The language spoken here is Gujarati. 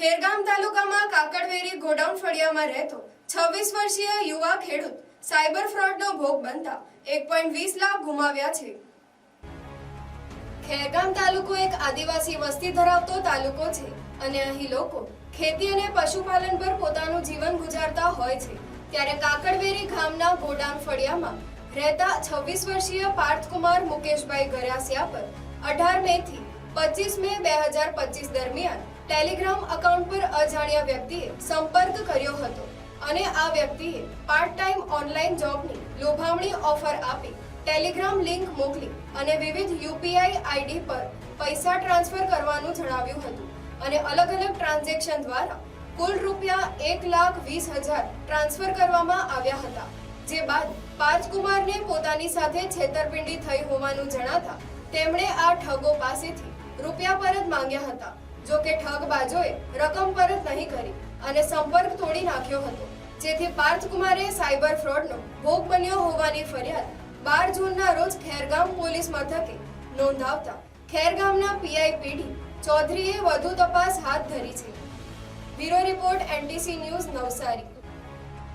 ખેરગામ તાલુકામાં કાકડવેરી ગોડાઉન ફળિયામાં રહેતો છવ્વીસ વર્ષીય યુવા ખેડૂત સાયબર ફ્રોડનો ભોગ બનતા એક પોઈન્ટ વીસ લાખ ગુમાવ્યા છે. ખેરગામ તાલુકો એક આદિવાસી વસ્તી ધરાવતો તાલુકો છે અને અહીં લોકો ખેતી અને પશુપાલન પર પોતાનું જીવન ગુજારતા હોય છે. ત્યારે કાકડવેરી ગામના ગોડાઉન ફળિયામાં રહેતા છવ્વીસ વર્ષીય પાર્થકુમાર મુકેશભાઈ ગરાસિયા પર અઢાર મે થી પચીસ મે બે હજાર પચીસ દરમિયાન ટેલિગ્રામ અકાઉન્ટ પર અજાણ્યા વ્યક્તિએ સંપર્ક કર્યો હતો અને આ વ્યક્તિએ પાર્ટ ટાઈમ ઓનલાઈન જોબની લોભામણી ઓફર આપી ટેલિગ્રામ લિંક મોકલી અને વિવિધ યુપીઆઈ આઈડી પર પૈસા ટ્રાન્સફર કરવાનું જણાવ્યું હતું અને અલગ અલગ ટ્રાન્ઝેક્શન દ્વારા કુલ રૂપિયા એક લાખ વીસ હજાર ટ્રાન્સફર કરવામાં આવ્યા હતા, જે બાદ પાર્થકુમારને પોતાની સાથે છેતરપિંડી થઈ હોવાનું જણાતા તેમણે આ ઠગો પાસેથી રૂપિયા પરત માંગ્યા હતા. જો કે ઠગ બાજોએ રકમ પરત નહીં કરી અને સંપર્ક તોડી નાખ્યો હતો. જેથી પાર્થકુમારે સાયબર ફ્રોડનો ભોગ બન્યો હોવાની ફરિયાદ બાર જૂનના રોજ ખેરગામ પોલીસ મથકે નોંધાવતા ખેરગામના પીઆઈ પીડી ચૌધરીએ વધુ તપાસ હાથ ધરી છે. Bureau report NTC news Navsari.